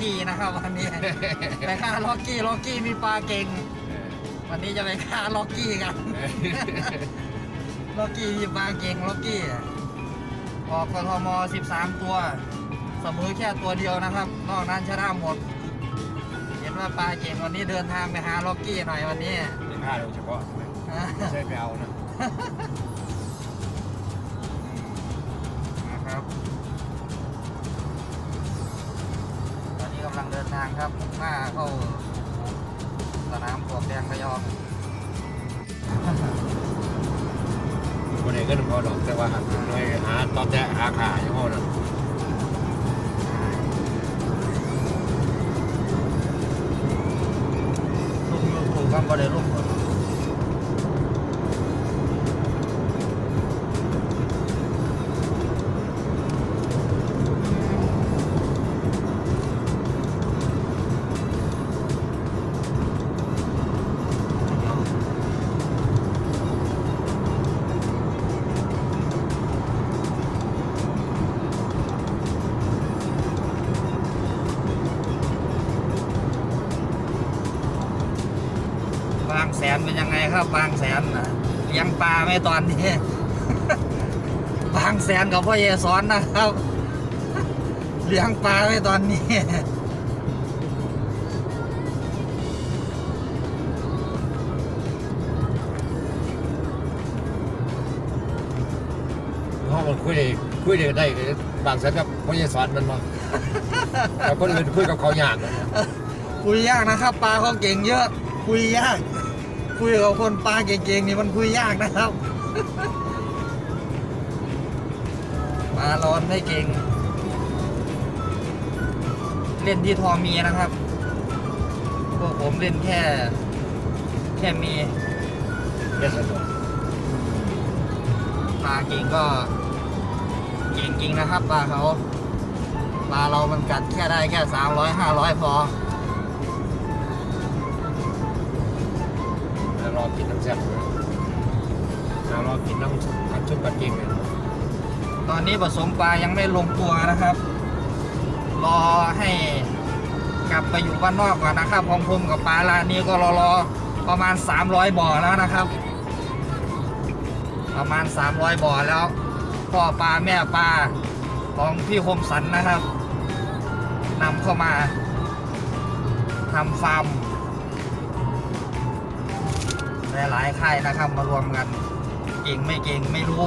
กี้นะครับวันนี้ ไปฆ่าล็อกกี้ล็อกกี้มีปลาเก่ง วันนี้จะไปฆ่าล็อกกี้กันล็อกกี้มีปลาเก่งล็อกกี้ออกกทม 13 ตัว เสมอแค่ตัวเดียวนะครับ นอกนั้นชนะหมด เห็นว่าปลาเก่งวันนี้เดินทางไปหาล็อกกี้หน่อยวันนี้ เป็นผ้าโดยเฉพาะไม่ใช่ไปเอานะางครับมุ่งหน้าเข้าสนามปลวกแดงระยองคนเองก็ต้องพอดอกแต่ว่าหาหน่วยหาตอนแท้หาขาอย่างพ่อนะลุงลุงลุงครับบ่ได้ลุ ครับ บางแสนน่ะเลี้ยงปลาไหม่ตอนนี้ บางแสนกับพ่อเยสอนนะครับ เลี้ยงปลาไหม่ตอนนี้ห้องมันคุยได้คุยได้ได้บางสันกับพ่อใหญ่สอนมันมาแต่คนอื่นคุยกับเขายากนะคุยยากนะครับ ปลาเขาเก่งเยอะ คุยยาก คุยกับคนปลาเก่งๆนี่มันคุยยากนะครับปลาร้อนไม่เก่ง เล่นที่ทอมีนะครับ พวกผมเล่นแค่ แค่มีไม่สะดวกปลาเก่งก็ เก่งจริงนะครับปลาเขาปลาเรามันกัดแค่ได้แค่สามร้อยห้าร้อยพอ อกินน้ำแซ่บนะแล้วรอกินน้ำซุปน้ำซุปกระเทียมเลยตอนนี้ผสมปลายังไม่ลงตัวนะครับ รอให้กลับไปอยู่บ้านนอกก่อนนะครับของผมกับปลาร้านนี้ก็รอรอประมาณ 300 บ่อแล้วนะครับ ประมาณ 300 บ่อแล้วพ่อปลาแม่ปลาของพี่คมสันนะครับนำเข้ามาทำฟาร์ม หลายๆค่ายนะครับมารวมกันเก่งไม่เก่งไม่รู้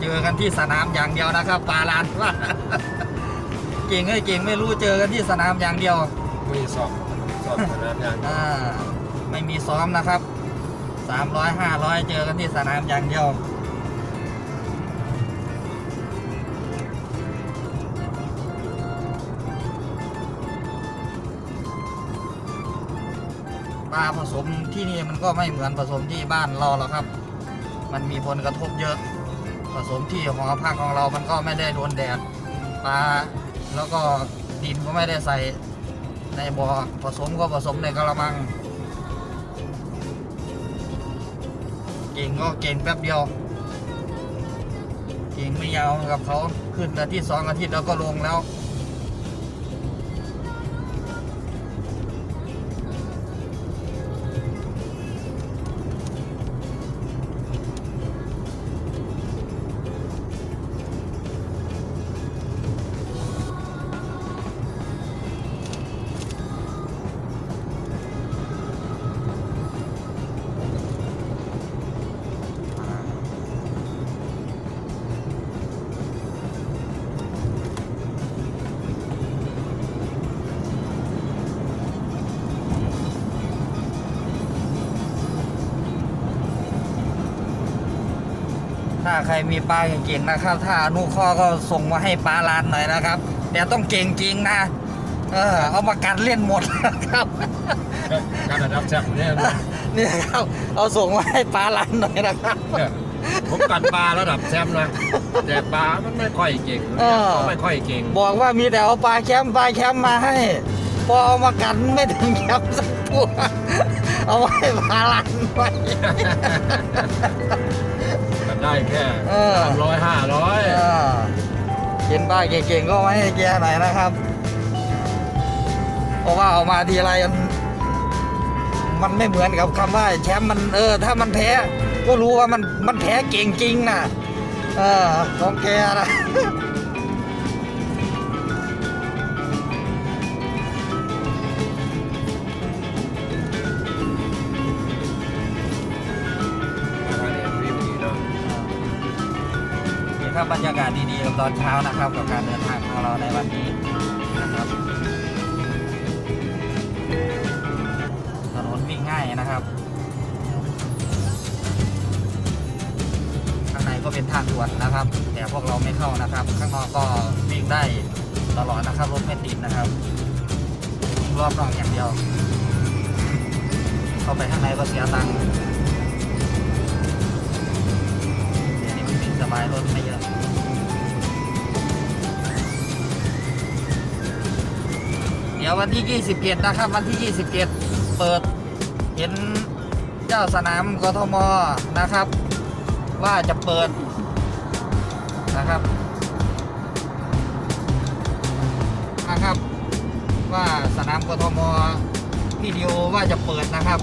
เจอกันที่สนามอย่างเดียวนะครับปลาลานว่าเก่งไม่เก่งไม่รู้เจอกันที่สนามอย่างเดียวคุยสอบสอบสนามอย่างอ่าไม่มีซ้อมนะครับสามร้อยห้าร้อยเจอกันที่สนามอย่างเดียว ปลาผสมที่นี่มันก็ไม่เหมือนผสมที่บ้านเราหรอกครับ มันมีผลกระทบเยอะ ผสมที่หอพักของเรา มันก็ไม่ได้โดนแดดปลาแล้วก็ดินก็ไม่ได้ใส่ในบ่อผสมก็ผสมในกระมัง เก่งก็เก่งแป๊บเดียว เก่งไม่ยาวกับเขาขึ้นอาทิตย์สองอาทิตย์แล้วก็ลงแล้ว มีปลาเก่งๆนะครับ ถ้าอนุข้อก็ส่งมาให้ปลาลานหน่อยนะครับ แต่ต้องเก่งจริงนะ เออเอามากัดเล่นหมดนะครับ การระดับแซ่บเนี่ยเนี่ยครับ เอาส่งมาให้ปลาลันหน่อยนะครับผมกัดปลาระดับแชมป์นะแต่ปลามันไม่ค่อยเก่งเออเขาไม่ค่อยเก่งบอกว่ามีแต่เอาปลาแคมป์ปลาแคมป์มาให้ พอเอามากันไม่ถึงแคมป์สักตัวเอาไว้ปลาลันไว้กัน ได้แค่เออ สามร้อยห้าร้อยเออเห็นปลาเก่งๆก็เอามาให้แกหน่อยนะครับ เพราะว่าเอามาทีไรมันมันไม่เหมือนกับคำว่าแชมป์มันเออ ถ้ามันแพ้ ก็รู้ว่ามันมันแพ้เก่งจริงนะเออของแกนะ ครับบรรยากาศดีๆกับตอนเช้านะครับ กับการเดินทางของเราในวันนี้นะครับถนนวิ่งง่ายนะครับข้างในก็เป็นทางด่วนนะครับ แต่พวกเราไม่เข้านะครับ ข้างนอกก็วิ่งได้ตลอดนะครับรถไม่ติดนะครับรอบนอกอย่างเดียว เข้าไปข้างในก็เสียตังค์ บายรถไม่เยอะเดี๋ยววันที่ 27 นะครับ วันที่ 27 เปิดเห็นเจ้าสนามกทมนะครับ ว่าจะเปิดนะครับนะครับ ว่าสนามกทมพี่ดิโอว่าจะเปิดนะครับ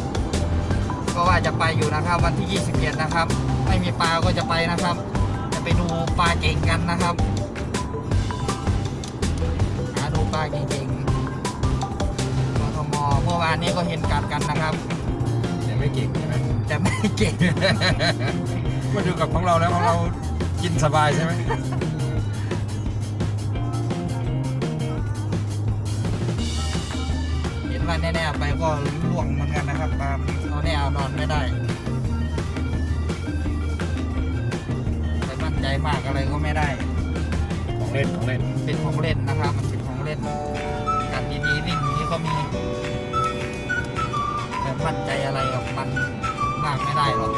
ก็ว่าจะไปอยู่นะครับ วันที่ 27 นะครับ ไม่มีปลาก็จะไปนะครับ ไปดูปลาเก่งกันนะครับหาดูปลาเก่งๆกทมเมื่อวานนี้ก็เห็นกัดกันนะครับยังไม่เก่งใช่ไหมแต่ไม่เก่งมาดูกับของเราแล้วของเรากินสบายใช่ไหมเห็นว่าแน่ๆไปก็ล่วงเหมือนกันนะครับปลาเอาแน่เอานอนไม่ได้ มั่นใจมากอะไรก็ไม่ได้ ของเล่นของเล่นเป็นของเล่นนะครับ มันเป็นของเล่นการดีๆวิ่งอย่างนี้ก็มีแต่มั่นใจอะไรกับมันมากไม่ได้หรอก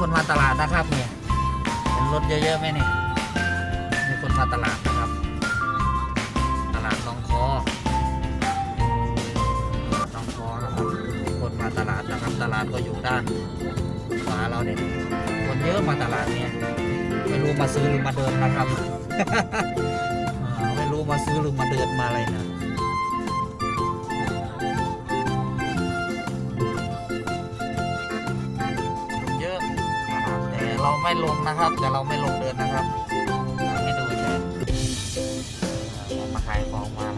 คนมาตลาดนะครับเนี่ยเห็นรถเยอะๆไหมเนี่ยมีคนมาตลาดนะครับ ตลาดลองคอตลาดลองคอนะครับคนมาตลาดนะครับ ตลาดก็อยู่ด้านขวาเราเนี่ยคนเยอะมาตลาดเนี่ยไม่รู้มาซื้อหรือมาเดินนะครับไม่รู้มาซื้อหรือมาเดินมาอะไรนะ ลงนะครับ แต่เราไม่ลงเดินนะครับให้ดูเฉยมาขายของมา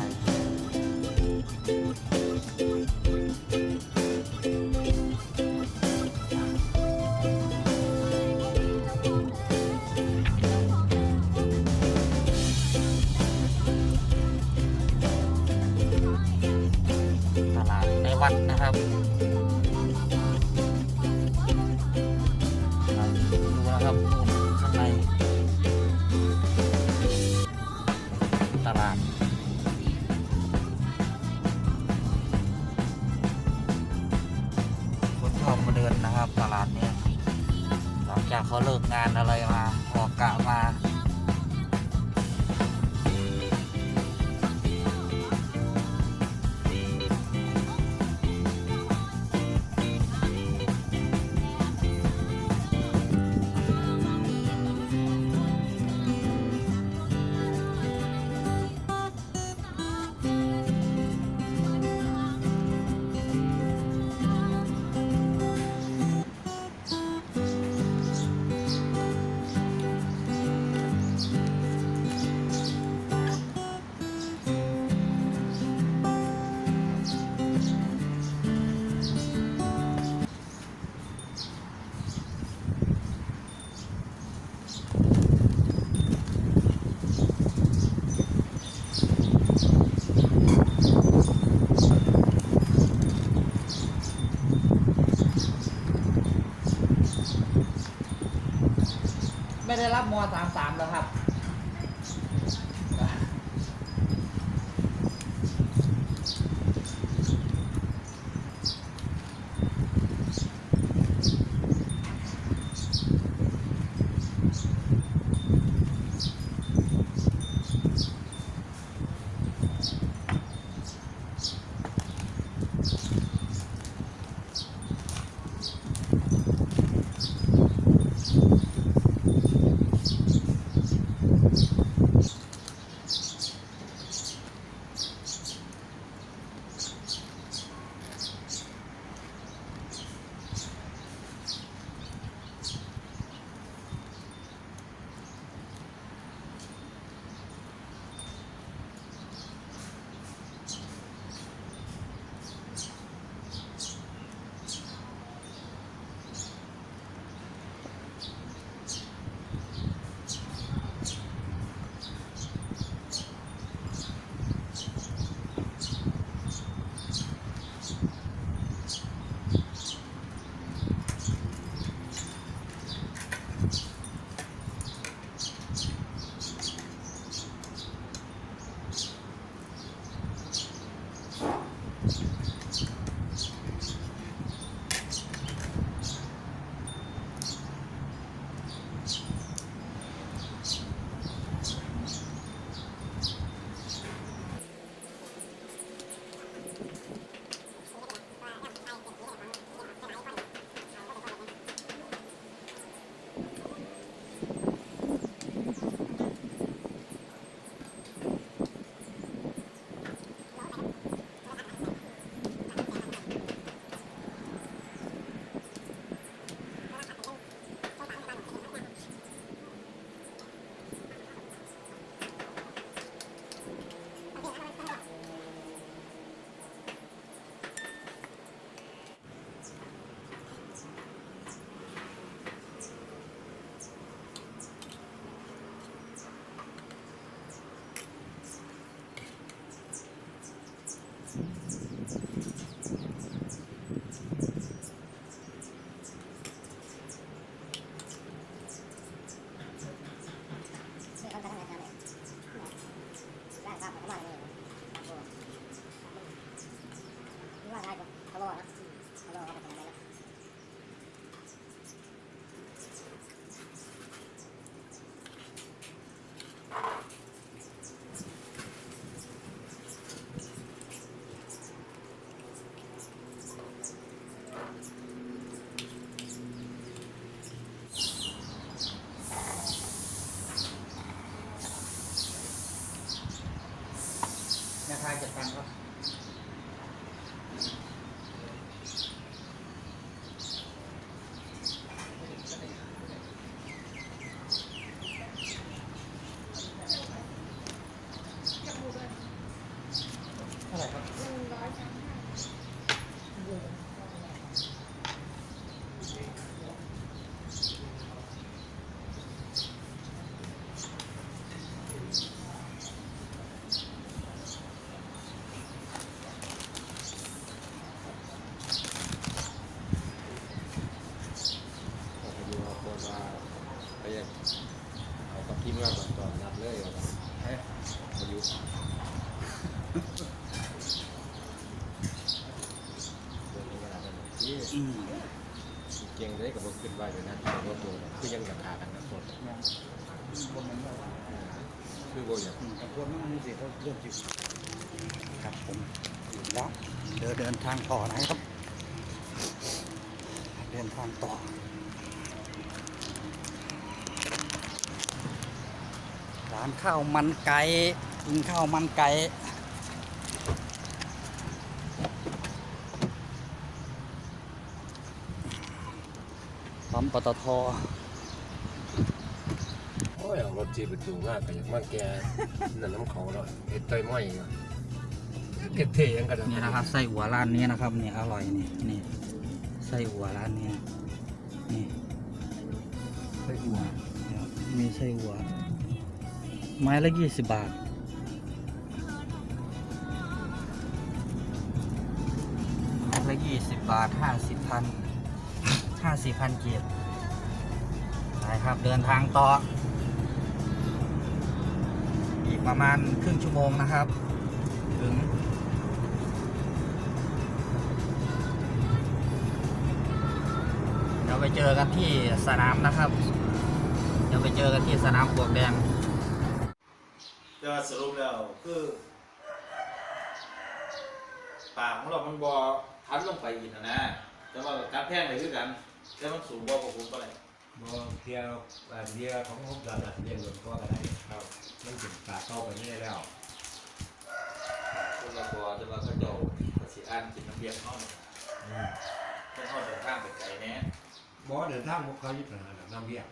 ไม่ได้รับมสามสามแล้วครับ จัดการครับ เท่าไหร่ครับอืม เก่งได้กับรถขึ้นไว้เลยนะรถตัวคือยังราคากันนะคน ยังบนนั้นว่า คือโบอย่าง อืมแต่คนมันมีสิทธิ์เขาเรื่องจิตครับผมแล้วเดินเดิน ทางต่อนะครับ เดินทางต่อร้านข้าวมันไก่กินข้าวมันไก่ปั๊มปตทโอ้ยเอารถจีบจูงมากไปอย่างมากแกนั่นน้ำเขาเนาะเห็ดเตยม้อยเนาะ เก็ดเทยังกันนี่นะครับไส้หัวร้านนี้นะครับนี่อร่อยนี่นี่ไส้หัวร้านนี้นี่ไส้หัวนะครับมีไส้หัว ไม้ละยี่สิบบาทไม้ละยี่สิบบาทห้าสิบพันห้าสิบพันเกียรติไม้ครับเดินทางต่อ อีกประมาณครึ่งชั่วโมงนะครับ ถึง ไปเจอกันที่สนามนะครับ เดี๋ยวไปเจอกันที่สนามปลวกแดงแต่ว่าสรุปแล้วคือปากของเรามันบอทันลงไปอีกนะนะแต่ว่ากัดแพงเลยคือกันแต่มันสูงกว่าผมไปบ่เที่ยวอ่าเดียวของผมก็น่ะเรียนหลวงพ่อก็ได้ครับมันถึงปากเข้าไปนี่แล้วคนละตัวแต่ว่าเขาเจ้าภาษีอ่านกินน้ำเบียร์เขาเนี่ยอืมเพื่อนเขาเดินทางไปไกลแน่ บ่เดินทางบ่เคยมีปัญหาน้ำเบี้ย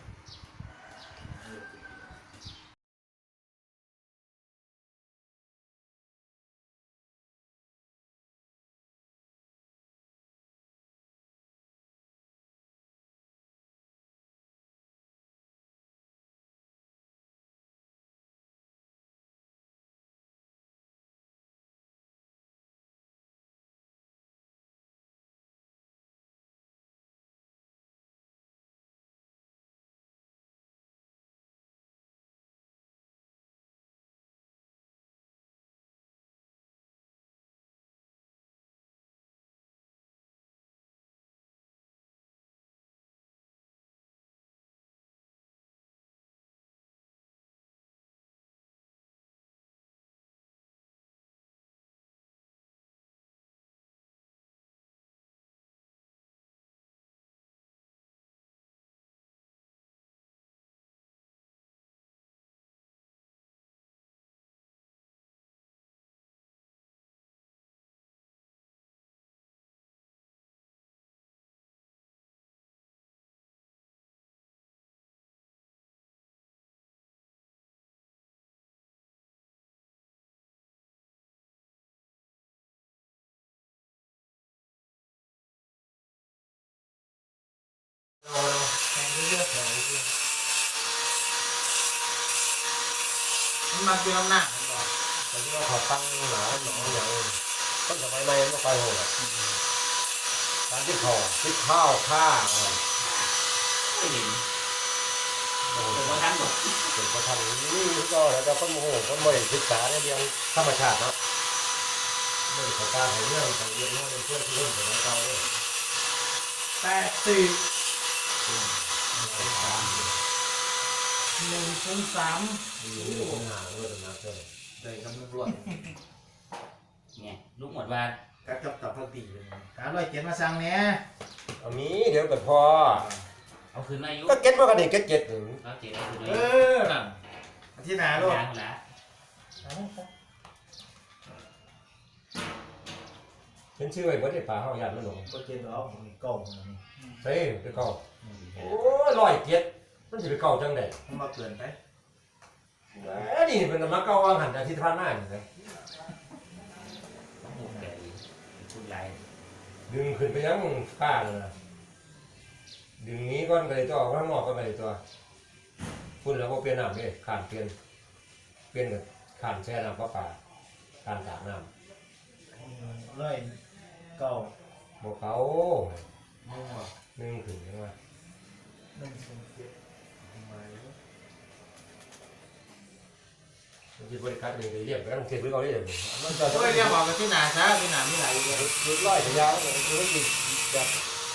มาคือน้ำหนักบอกแต่ที่ว่าเขาตั้งหนาหนออย่างต้นสมัยใหม่ไมันก็ไปโหดการที่เขาที่ข้าวข้าอะไรไม่เห็นโอ้โหผมาท่านบอกเป็นประทันนี่ก็แล้วแต่คนโมโหคนบ่ได้ศึกษาในเรื่องธรรมชาติเนาะไม่ได้เข้าการให้เรื่องไปเรียนรู้ในเพื่อนที่เรื่องของเราเนี่ยแปดสี่ หนึ่งศูนย์สามอยู่ในปัญหาเรื่องนักเลยเลยกำลังรวดไงลูกหมดว่ากัดกับตับพักตีเลยการร้อยเจ็ดมาสั่งเนี้ยเอามีเดี๋ยวกันพอ เอาคืนมาอายุก็เก็ตว่ากันเด็กเก็ตเก็ตหนึ่งเราเจ็ดเอาคืนมาเออายุอนั่นอาที่นาลูกล้างละเป็นชื่อไอ้เบิร์ดไอ้ป่าเขาอยากมันหลงก็เจ็ดแล้วผมมีกล้องมันนี่เฮ้ยไปเก่าโอ้ยร้อยเก็ต มันจะไปเก่าจังไดมันมาเกินไปเอ้ยนี่เป็นมาเก่าวางหันอาทิตย์ผ่านมานี่นะต้องหูแก่พูดไรดึงขึ้นไปยังป้าเลยนะดึงนี้ก้อนไปเลยตัวออกข้างนอกก็ไปเลยตัวพุ่นแล้วก็เปลี่ยนน้ำเลยขานเปลี่ยนเปลี่ยนกับขานแช่น้ำก็ป่าขานตากน้ร้อยเก้าำบอกเขามั่วนึ่งถึงยังไง หนึ่งศูนย์เจ็ด ทำไมมันบริการหนึ่งเรียกไปต้องเก็บไว้ก่อนเลยเดี๋ยมันจะก็เรียกบอกกันที่นาซะที่นาไม่ไหลเลยรุดร้อยพยางคือมันติดแบบ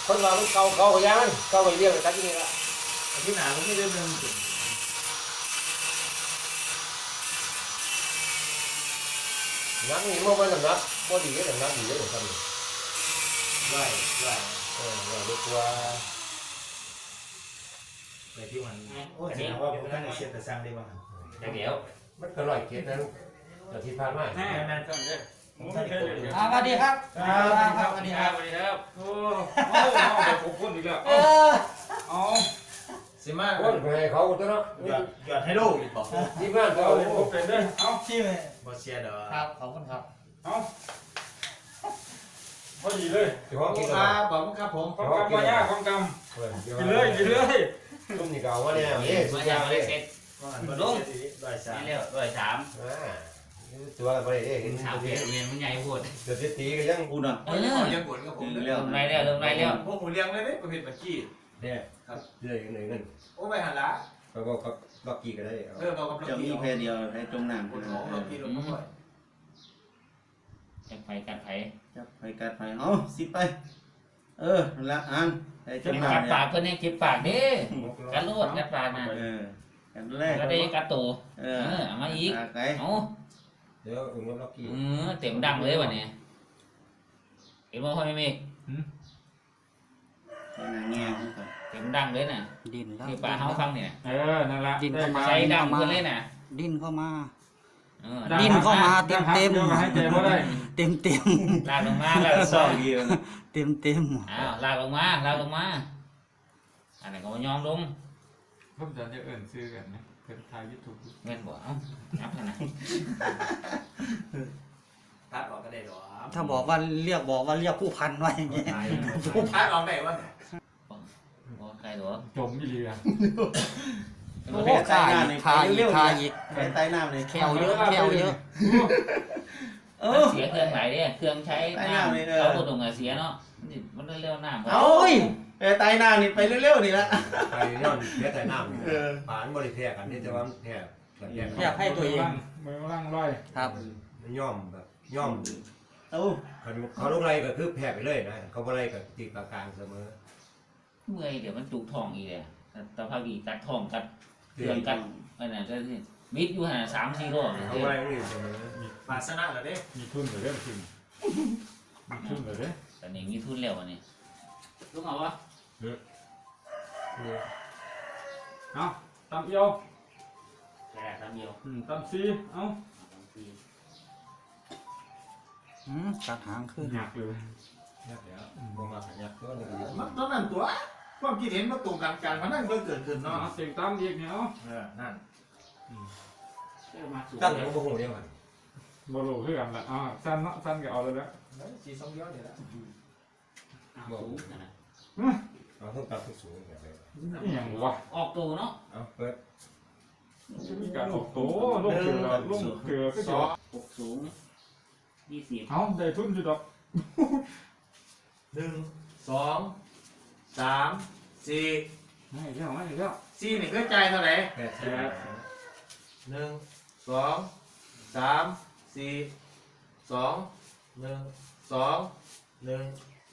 คนเรามันเกาเก่าพยางเกาไปเรียกไปตัดที่นี่ละที่นาก็ไม่ได้หนึ่งนักนี่เมื่อวันนักพอดีเลยนักดีเลยผมทำร้อยร้อยเออเราเรียกว่า ในที่มันโอ้แสดงว่าผมตั้งเชียร์แต่สร้างได้บ้างเดี๋ยวมันก็ร้อยเก็ดนั้นแต่ที่ผ่านมาแม่แม่ก็เนี่ยผมไม่เคยเลยอ่าสวัสดีครับครับสวัสดีครับสวัสดีครับโอ้โหเดี๋ยวผมพูดอีกแล้วเออเอาสิมาคนไปให้เขาตัวเนาะหยอดหยอดให้ลูกอีกบอกที่บ้านเขาเอาผมเป็นด้วยเอาชื่อบอเชียร์เด้อครับขอบคุณครับเอาพอดีเลยที่ห้องคกินรักันบผมครับผมความกำมายากความกเฮ้ยำกินเลยกินเลย ตุ้มนี่เก่าว่าเนี่ยเอ๊ะสุมาดจายากดมาเลเลยยเสร็จลงด้อยสามนี่เร็วร้อยสามอ่าตัวไปเอ๊ะเห็นสามตัวเพีเดียยวเรียนมันใหญ่พูดเดี๋ยวตีก็ยังกูน่ะเออยังปวดกับผมเริ่มไรแล้วเริ่มไรแล้วพวกผมเลี้ยงเลยเนี่ยประเภทบักกี้เเนี่ยครับเรื่อยๆเงินโอ้ไปหันละเขาก็ก็ล็อกกี้ก็ได้เอาเออบอกกับเจะมีแค่เดียวให้จมน้ำคคนนนั้ของรถกี่รถมาบ่อยจะไปกันไผจับไปกัดไปเอาสิไป เออนั่นละอัน ให้จจะมกัดน้ำปากเพิ่นให้เก็บปากเด้กันโลดกัดปากนะเออกันแรกก็ได้กัดตูเอเอออเอามาอีกไกลเอาเดี๋ยวอุ้งล็อกกี้เออเต็มดังเลยวันนี้เห็นบ่พ่อแม่เมฆใส่หนังแง่ขึ้นไปเต็มดังเลยน่ะดินแล้วที่ป่าเฮาฟังเนี่ยเออนั่นละดินเข้ามาใช้ดังเพิ่นเลยน่ะ ดินเข้ามาเออ ดินเข้ามาเต็มเต็มดี๋ยวให้เจบ่ได้เต็มเต็มลากลงมาลากลงสอมางเดียวนะเต็มเต็มอ้าวลากลงมาลากลงมาอันนั้นก็บ่ยอมลงผมจะจะเอิ่นซื้อกันนะเพิ่นทายยูทูบแม่นบ่เอ้านับขนาดตัดออกก็ได้หรอถ้าบอกว่าเรียกบอกว่าเรียกผู้พันไว้อย่างเงี้ยตายตัดออกได้วะบ่ใครหรอจมอีเรือ โอ้โหคาอีกคาอีกคาอีกไปใต้น้ำเลยแควเยอะแควเยอะ เออ เสียเครื่องไหลเด้เครื่องใช้ไปน้ำน้ำเลยเออ เขาบ่ตรงกับเสียเนาะมันเร็วๆน้ำเอาไปใต้น้ำนี่ไปเร็วๆนี่ละไปย้อนแพ้แต่น้ำเออปานบริแพ้กันนี่แต่ว่ามันแพ้กันแพ้อยากให้ตัวเอง มือล่างร้อยครับ มันย่อมแบบย่อมเอาเขาเขาลงไรก็คือแพ้ไปเลยนะเขาบ่ไรก็ตีกลางๆเสมอ เมื่อยเดี๋ยวมันจุกท้องอีกเลยตะพากีกัดท้องกัด เครื่องกัดอันนั้นก็สิมิดอยู่ห่าสามสี่รอบเลยเขาบ่ไรก็นี่เสมอปาสนะเหรอเด้มีทุนเหรือเด้อทุนมีทุนเหรือเด้อตอนนี้มีทุนแล้วอันนี้ลุงเอาวะนี่เอาตำเอียวแค่ทำเดียวอืมตำซีเอาอืมกัดหางขึ้นหยักเลยยักแล้วบ่มาขันยักตัวนึงมันตอนนั้นตัว ความคิดเห็นมันตรงกันการพนันก็เกิดขึ้นเอาเนาะเสียงตำอีกเนี่ยเอาเออนั่นมาสูงตั้งยังบ่ฮู้เดียวกันบ่รู้คือกันละอ่าสั้นเนาะสั้นก็เอาเลยละสีสองเดียวนี่แหละสูงนะเอาต้องตัดสูงแบบนี้อีหยังวะออกตัวเนาะเอาเปิดมีการออกโตลงเกลือลงเกลือก็สจะองหกสูงยี่สิบเอาได้ทุนอยู่ดอกหนึ่งสอง สามสี่ไม่เแล้วไม่เแล้วสี่นี่คือใจเท่าไหร่แพ้แพ้หนึ่งสองสามสี่สองหนึ่งสองหนึ่ง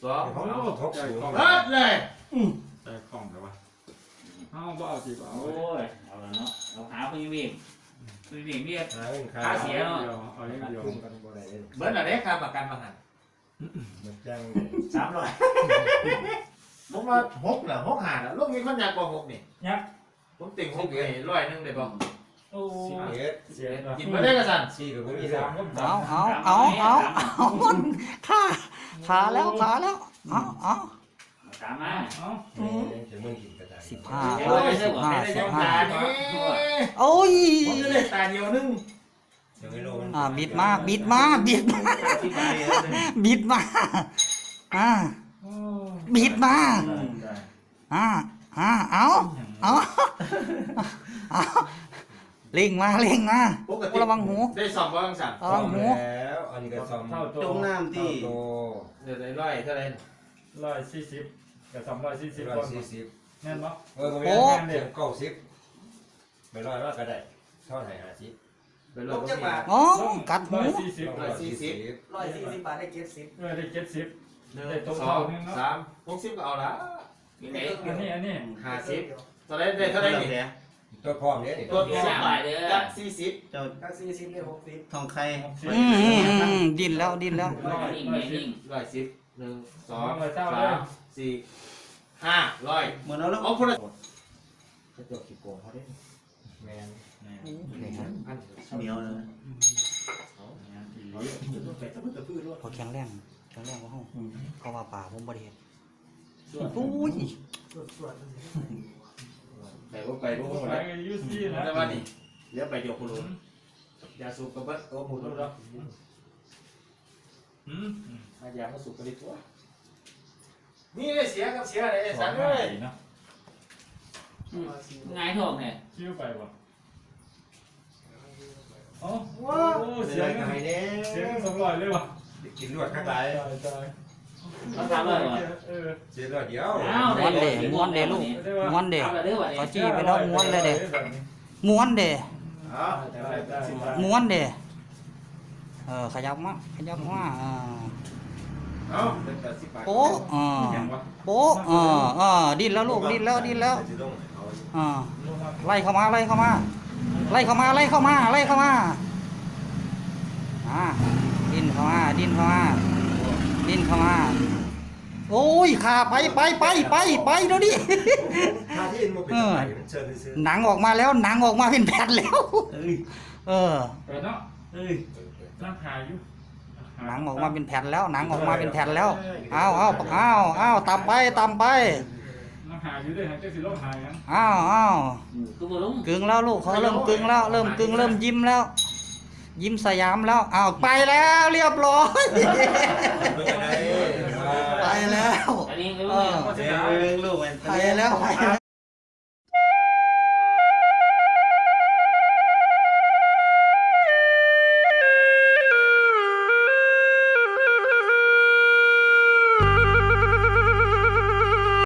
สองเขาทบสูงเปิดเลยได้คล่องแต่ว่าเอาบ่เอาจีบเอาโอ้ย เอาละเนาะ เราหาพยาวิ่งพยาวิ่งเรียกหาเงินค่าค่าเอาเสีอยย่างเดียวเอาอย่างขาดเดียวทุนกันบ่ได้เองเบิร์ดอะไรครับประกันประหันมันจังสามร้อย ผมว่าหกเหรอหกหาเหรอลูกมีคนอยากกว่าหกนี่ยัก ผมติ่งหกไปร้อยหนึงได้ป่ะโอ้สิบเอ็ดเสียแล้วกินมาได้กระสันสี่ก็บ่มีมีแล้สาวมก็เอาเอาเอาเอาเอาขาขาแล้วขาแล้วเอาเอาตามมาเอายังจะมึงกินกระจายสิบห้าโอ้ยสิบห้าสิบห้าตานี่โอ้ยผมจะได้ตาเดียวนึงยังไม่รู้มันอ่าบิดมาบิดมาบิดมาที่ตาเดียวนึงบิดมาอ่า บิดมาอ่าอ่าเอาเอาเอาเล่งมาเล่งมาปกติระวังหูได้สอบว่าจังสันระวังหูแล้วอันนี้ก็ซ่อมเท่าโตจมน้ำที่โตเดี๋ยวได้ร้อยเท่าไหร่ร้อยสี่สิบกับสองร้อยสี่สิบร้อคยนสี่สิบแน่นปะเออผมโอ้แม่นเดียวเก้าสิบไม่ร้อยว่าก็ได้เท่าไหร่ห้าสิบไปร้อยกว่าบาทอ๋อกัดหูร้อยสี่สิบร้อยสี่สิบร้อยสี่สิบบาทได้เจ็ดสิบเออได้เจ็ดสิบ หนึ่งสองสามหกสิบก็เอาละอยู่ไหนอันนี้อันนี้ห้าสิบเท่าไหรได้เท่าไหรนี่เสียตัวพร้อมเนี่ยนี่ตัวมีสิสาบมหลายเด้อจักสี่สิบเจ้าจักสี่สิบได้หกสิบทองไข่อืมอืมอืมดิ้นแล้วดิ้นแล้วร้อยนิ่งร้อยสินิ่บงร้อยสิบหนึ่งสองร้อยเจ้าสาเลยมสี่ห้าร้อยเหมือนเอาแล้วเอาคนละจะตัวขี้โกงเขาได้แมนอันเหนียวเลยไปตะพื้นตะพื้นด้วยพอแข็งแรง แข็งแรงกว่าห้องเพราะว่าป่าผมบริเวณโอ้ยไปว่าไปว่าไปไปยูซี่นะแต่ว่านี่เลี้ยวไปเดียวคุณลุงยาสูบกับบัตตัวหมูตัวละอืมมายามาสูบกันดีตัวนี่เลยเสียกับเสียอะไรสสัอนงเลห้ายเนาะง่ายท้องเนี่ยคิ้วไปบ่อ๋อว้าโอ้เสีเสียยงงไงเนี่ยเสียงสองร้อยเลยว่ะ กินลวดข้างหลายตายตายเขาถามว่าว่าเออเจ็ดร้อยเดียวอ้าวม้วนเด้ม้วนเด้ลูกม้วนเด้เอาละเด้อวะเขาจี้ไปแล้วม้วนเลยเด้ม้วนเด้เอาม้วนเด้เออขยับมาขยับมาอ่าเอาเป็นแปดสิบบาทโป๊ะอ่าโป๊ะอ่าอ่าดิ้นแล้วลูกดิ้นแล้วดิ้นแล้วอ่าไล่เข้ามาไล่เข้ามาไล่เข้ามาไล่เข้ามาไล่เข้ามาอ่า เข้ามาดิ้นเข้ามาดิ้นเข้ามาโอ้ยขาไปไปไปไปไปเดี๋ยวนี้ถ้าที่มันเป็นอะไรมันเชิญซื้อหนังออกมาแล้วหนังออกมาเป็นแผ่นแล้ว เอ้ยเออเปิดเนาะเอ้ยนั่งหาอยู่หนังออกมาเป็นแผ่นแล้ว หนังออกมาเป็นแผ่นแล้วเอาเอาเอาเอาตามไปตามไปนั่งหาอยู่ด้วยหาเจ้าสิโลกหายังเอาเอาคือบ่ลงกึ่งแล้วลูกเขาเริ่มกึ่งแล้ว เริ่มกึ่งเริ่มยิ้มแล้ว ยิ้มสยามแล้วเอาไปแล้วเรียบร้อย ไปแล้ว อันนี้ก็เออเอ้ยลูกมัน ไปแล้วไปแล้ว